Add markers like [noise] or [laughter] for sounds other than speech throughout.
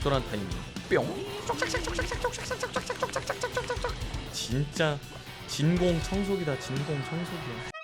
적절한 타이밍 뿅. 진짜 진공 청소기다 진공 청소기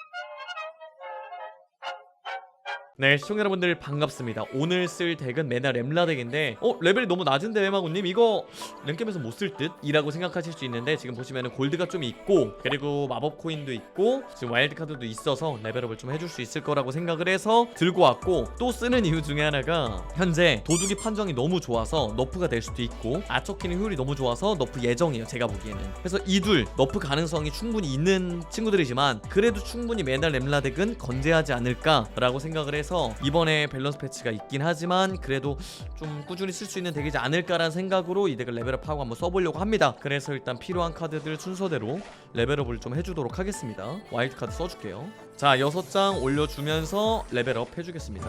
네 시청자 여러분들 반갑습니다. 오늘 쓸 덱은 메나 렘라 덱인데 어 레벨이 너무 낮은데 해마고님? 이거 랭겜에서 못 쓸 듯? 이라고 생각하실 수 있는데 지금 보시면은 골드가 좀 있고 그리고 마법 코인도 있고 지금 와일드 카드도 있어서 레벨업을 좀 해줄 수 있을 거라고 생각을 해서 들고 왔고 또 쓰는 이유 중에 하나가 현재 도둑이 판정이 너무 좋아서 너프가 될 수도 있고 아초키는 효율이 너무 좋아서 너프 예정이에요 제가 보기에는. 그래서 이둘 너프 가능성이 충분히 있는 친구들이지만 그래도 충분히 메나 렘라 덱은 건재하지 않을까라고 생각을 해서 이번에 밸런스 패치가 있긴 하지만 그래도 좀 꾸준히 쓸 수 있는 덱이지 않을까라는 생각으로 이 덱을 레벨업하고 한번 써보려고 합니다. 그래서 일단 필요한 카드들 순서대로 레벨업을 좀 해주도록 하겠습니다. 와일드 카드 써줄게요. 자 6장 올려주면서 레벨업 해주겠습니다.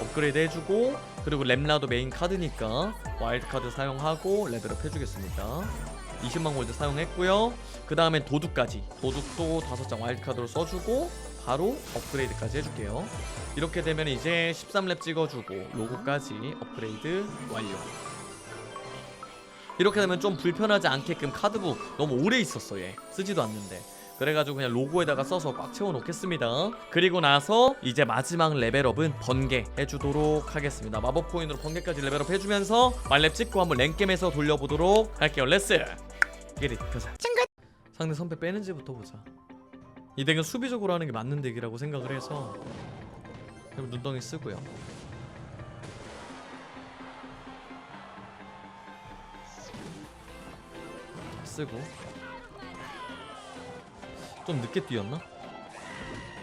업그레이드 해주고 그리고 렘라도 메인 카드니까 와일드 카드 사용하고 레벨업 해주겠습니다. 20만 골드 사용했고요. 그 다음엔 도둑까지. 도둑도 5장 와일드 카드로 써주고 바로 업그레이드까지 해줄게요. 이렇게 되면 이제 13렙 찍어주고 로고까지 업그레이드 완료. 이렇게 되면 좀 불편하지 않게끔 카드북 너무 오래 있었어 얘. 쓰지도 않는데. 그래가지고 그냥 로고에다가 써서 꽉 채워 놓겠습니다. 그리고 나서 이제 마지막 레벨업은 번개 해주도록 하겠습니다. 마법 코인으로 번개까지 레벨업 해주면서 말렙 찍고 한번 랭겜에서 돌려보도록 할게요. 렛츠! 기릿 가자 상대 선패 빼는지부터 보자 이 덱은 수비적으로 하는 게 맞는 덱이라고 생각을 해서 그럼 눈덩이 쓰고요. 쓰고. 좀 늦게 뛰었나?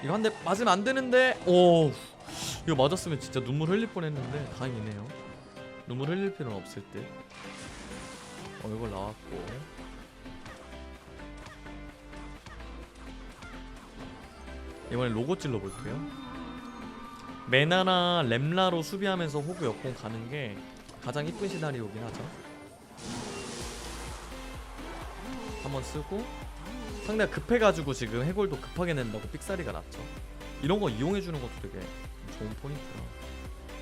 이거 한 대 맞으면 안 되는데 오 이거 맞았으면 진짜 눈물 흘릴 뻔했는데 다행이네요. 눈물 흘릴 필요는 없을 듯. 얼굴 나왔고 이번엔 로고 찔러 볼게요. 메나나 렘라로 수비하면서 호구 역공 가는 게 가장 이쁜 시나리오긴 하죠. 한번 쓰고 상대가 급해가지고 지금 해골도 급하게 낸다고 삑사리가 났죠. 이런 거 이용해주는 것도 되게 좋은 포인트야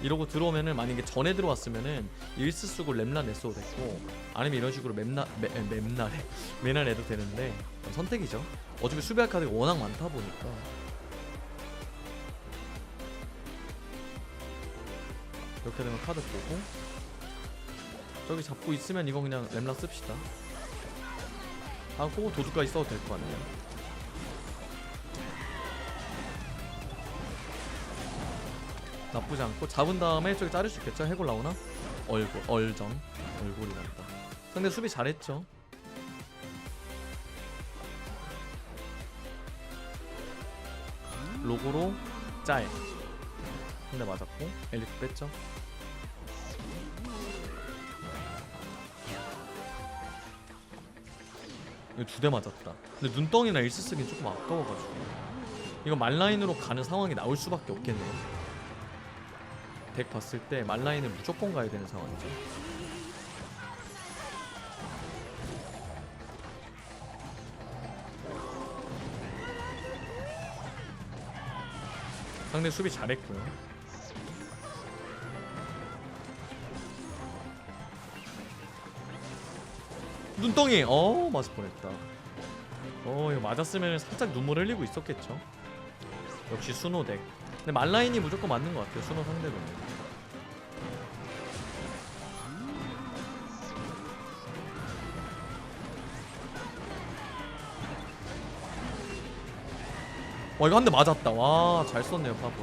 이러고 들어오면은 만약에 전에 들어왔으면은 일스 쓰고 렘라 냈어도 됐고 아니면 이런 식으로 맵나 맵, 맵나래? [laughs] 메나 내도 되는데 선택이죠. 어차피 수비할 카드가 워낙 많다 보니까 이렇게 되면 카드 보고. 저기 잡고 있으면 이거 그냥 렘라 씁시다. 하고 도둑까지 써도 될거 아니에요. 나쁘지 않고 잡은 다음에 저기 자를 수 있겠죠? 해골 나오나? 얼굴, 얼정. 얼굴이 난다. 상대 수비 잘했죠? 로고로 짤 한대 맞았고 엘리트 뺐죠? 이거 두 대 맞았다. 근데 눈덩이나 일스 쓰긴 조금 아까워가지고. 이거 말라인으로 가는 상황이 나올 수밖에 없겠네요. 덱 봤을 때 말라인을 무조건 가야 되는 상황이죠. 상대 수비 잘했고요 눈덩이. 어 맞을 뻔했다. 어 이거 맞았으면 살짝 눈물 흘리고 있었겠죠. 역시 순호덱. 근데 말라인이 무조건 맞는 것 같아요 순호 상대로 와 이거 한 대 맞았다. 와 잘 썼네요 팝을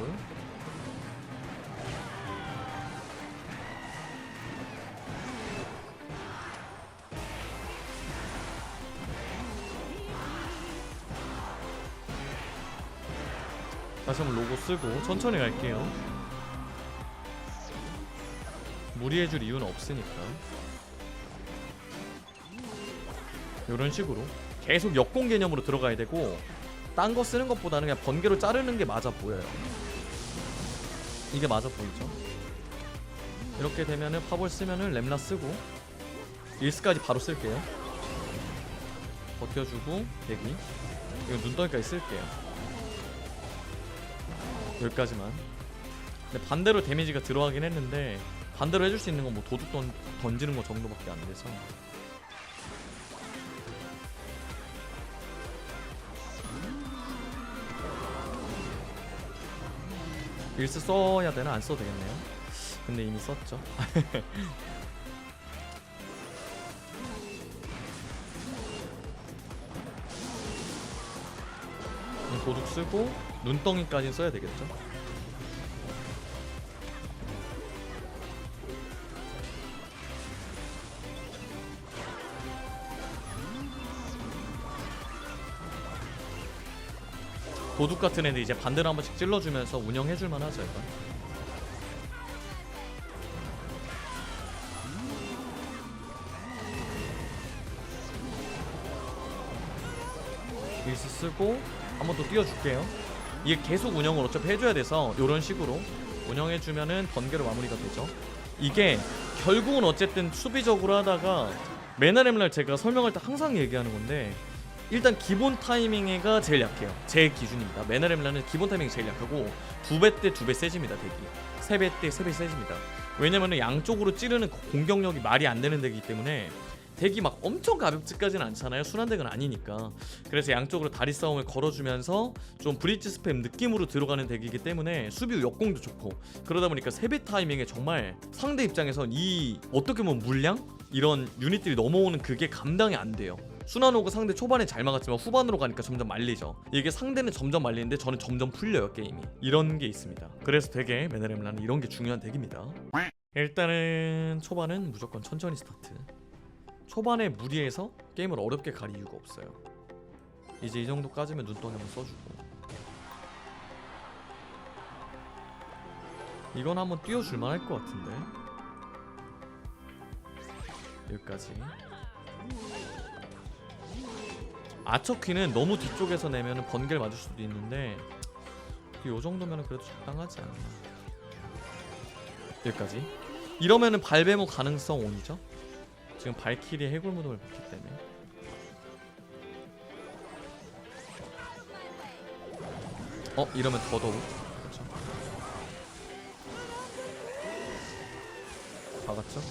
다시 한번 로고 쓰고 천천히 갈게요. 무리해줄 이유는 없으니까. 이런 식으로 계속 역공 개념으로 들어가야 되고 딴 거 쓰는 것보다는 그냥 번개로 자르는 게 맞아 보여요. 이게 맞아 보이죠? 이렇게 되면은 파볼 쓰면은 렘라 쓰고 일스까지 바로 쓸게요. 버텨주고 대기. 이거 눈덩이까지 쓸게요 여기까지만 근데 반대로 데미지가 들어가긴 했는데 반대로 해줄 수 있는 건 뭐 도둑 던, 던지는 거 정도밖에 안 돼서 일스 써야 되나 안 써도 되겠네요. 근데 이미 썼죠. [laughs] 도둑 쓰고 눈덩이까지 써야 되겠죠. 도둑 같은 애들 이제 반대로 한 번씩 찔러주면서 운영해줄만 하죠 이건. 일스 쓰고 한 번 더 띄워줄게요. 이게 계속 운영을 어차피 해줘야 돼서 이런 식으로 운영해주면은 번개로 마무리가 되죠. 이게 결국은 어쨌든 수비적으로 하다가 메나렘날 제가 설명할 때 항상 얘기하는 건데 일단 기본 타이밍가 제일 약해요. 제 기준입니다. 메나렘라는 기본 타이밍이 제일 약하고 두 배 때 두 배 세집니다. 덱이 세배 때 세 배 세집니다. 왜냐면은 양쪽으로 찌르는 공격력이 말이 안 되는 덱이기 때문에 덱이 막 엄청 가볍지까지는 않잖아요. 순한 덱은 아니니까. 그래서 양쪽으로 다리 싸움을 걸어주면서 좀 브릿지 스팸 느낌으로 들어가는 덱이기 때문에 수비 역공도 좋고 그러다 보니까 세배 타이밍에 정말 상대 입장에선 이 어떻게 보면 물량 이런 유닛들이 넘어오는 그게 감당이 안 돼요. 순환호가 상대 초반에 잘 막았지만 후반으로 가니까 점점 말리죠. 이게 상대는 점점 말리는데 저는 점점 풀려요 게임이. 이런 게 있습니다. 그래서 되게 메네렘라는 이런 게 중요한 덱입니다. 일단은 초반은 무조건 천천히 스타트. 초반에 무리해서 게임을 어렵게 갈 이유가 없어요. 이제 이 정도 까지면 눈덩이 한번 써주고. 이건 한번 띄워줄만 할 것 같은데. 여기까지. 아처퀴는 너무 뒤쪽에서 내면 번개를 맞을 수도 있는데 이 정도면 그래도 적당하지 않나 여기까지 이러면은 발베모 가능성 온이죠 지금 발키리 해골 무덤을 봤기 때문에. 어 이러면 더더욱. 그렇죠. 박았죠?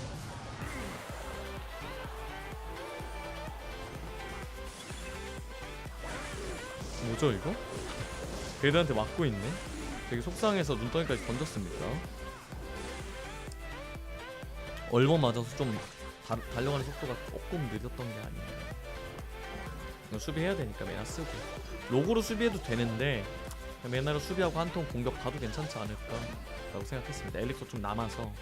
뭐죠 이거? 걔들한테 맞고 있네. 되게 속상해서 눈덩이까지 던졌습니다. 얼버 맞아서 좀 다, 달려가는 속도가 조금 느렸던 게 아닌가. 수비해야 되니까 메나 쓰고. 로고로 수비해도 되는데 메나로 수비하고 한 통 공격 가도 괜찮지 않을까 라고 생각했습니다. 엘릭서 좀 남아서.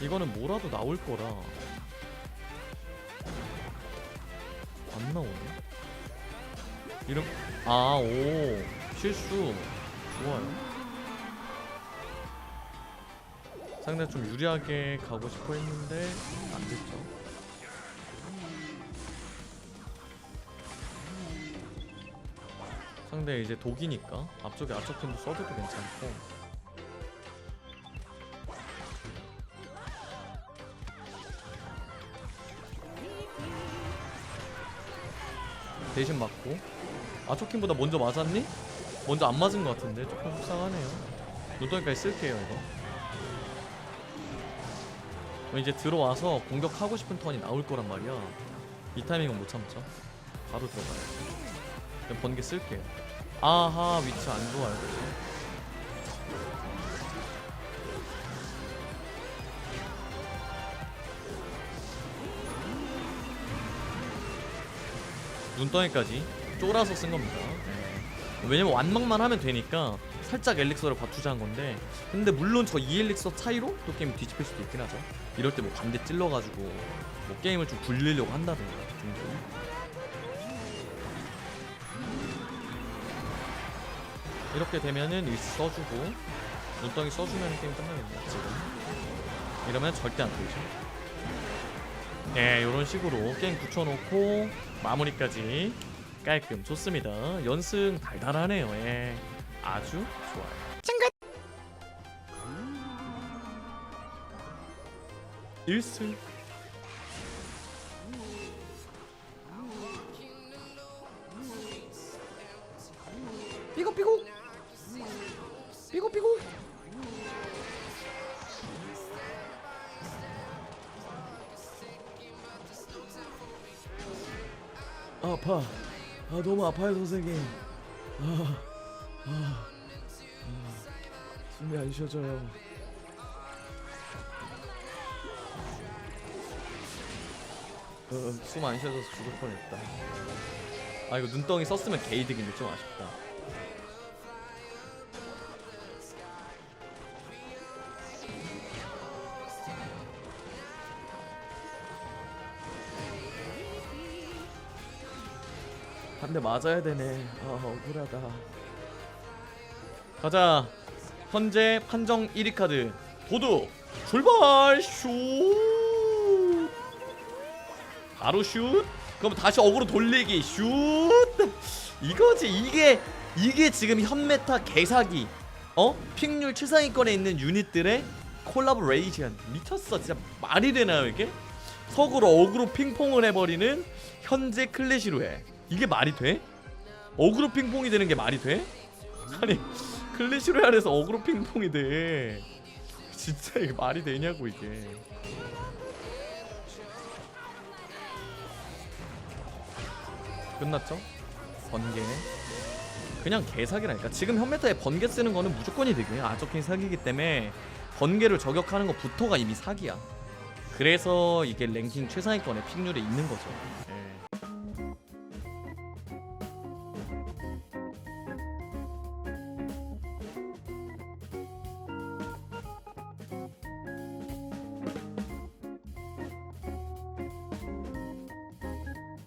이거는 뭐라도 나올 거라. 안 나오네. 이름? 아오. 실수. 좋아요. 상대 좀 유리하게 가고 싶어 했는데 안 됐죠. 상대 이제 독이니까 앞쪽에 아처팀도 써도 괜찮고. 대신 맞고. 아초킹보다 먼저 맞았니? 먼저 안 맞은 것 같은데? 조금 속상하네요. 눈덩이까지 쓸게요 이거 이제 들어와서 공격하고 싶은 턴이 나올 거란 말이야. 이 타이밍은 못 참죠. 바로 들어가요. 그냥 번개 쓸게요. 아하 위치 안 좋아요? 눈덩이까지 쫄아서 쓴 겁니다. 왜냐면 완막만 하면 되니까 살짝 엘릭서를 과투자한 건데 근데 물론 저 2엘릭서 차이로 또 게임 뒤집힐 수도 있긴 하죠. 이럴 때 뭐 반대 찔러가지고 뭐 게임을 좀 굴리려고 한다든가 정도. 이렇게 되면은 일스 써주고 눈덩이 써주면 게임 끝나겠네요 지금 이러면 절대 안 되죠 네 이런 식으로 게임 붙여놓고 마무리까지 깔끔 좋습니다. 연승 달달하네요. 예. 아주 좋아요. 찡긋. 1승. 삐걱 삐걱. 삐고 삐고 아파 아 너무 아파요 선생님 아, 아, 아, 숨이 안 쉬어져요 어, 숨안 쉬어져서 죽을 뻔했다 아 이거 눈덩이 썼으면 개이득인데 좀 아쉽다 한 대 맞아야 되네. 아 억울하다. 가자. 현재 판정 1위 카드 도둑 출발 슛. 바로 슛. 그럼 다시 어그로 돌리기 슛. 이거지 이게 이게 지금 현메타 개사기. 어? 픽률 최상위권에 있는 유닛들의 콜라보레이션 미쳤어 진짜 말이 되나요 이게? 석으로 어그로 핑퐁을 해버리는 현재 클래시로해 이게 말이 돼? 어그로 핑퐁이 되는 게 말이 돼? 아니 클래시 로얄에서 어그로 핑퐁이 돼. 진짜 이게 말이 되냐고 이게. 끝났죠? 번개. 그냥 개사기라니까. 지금 현메타에 번개 쓰는 거는 무조건 이득이에요 아저킹 사기이기 때문에 번개를 저격하는 것부터가 이미 사기야. 그래서 이게 랭킹 최상위권에 픽률에 있는 거죠. 예.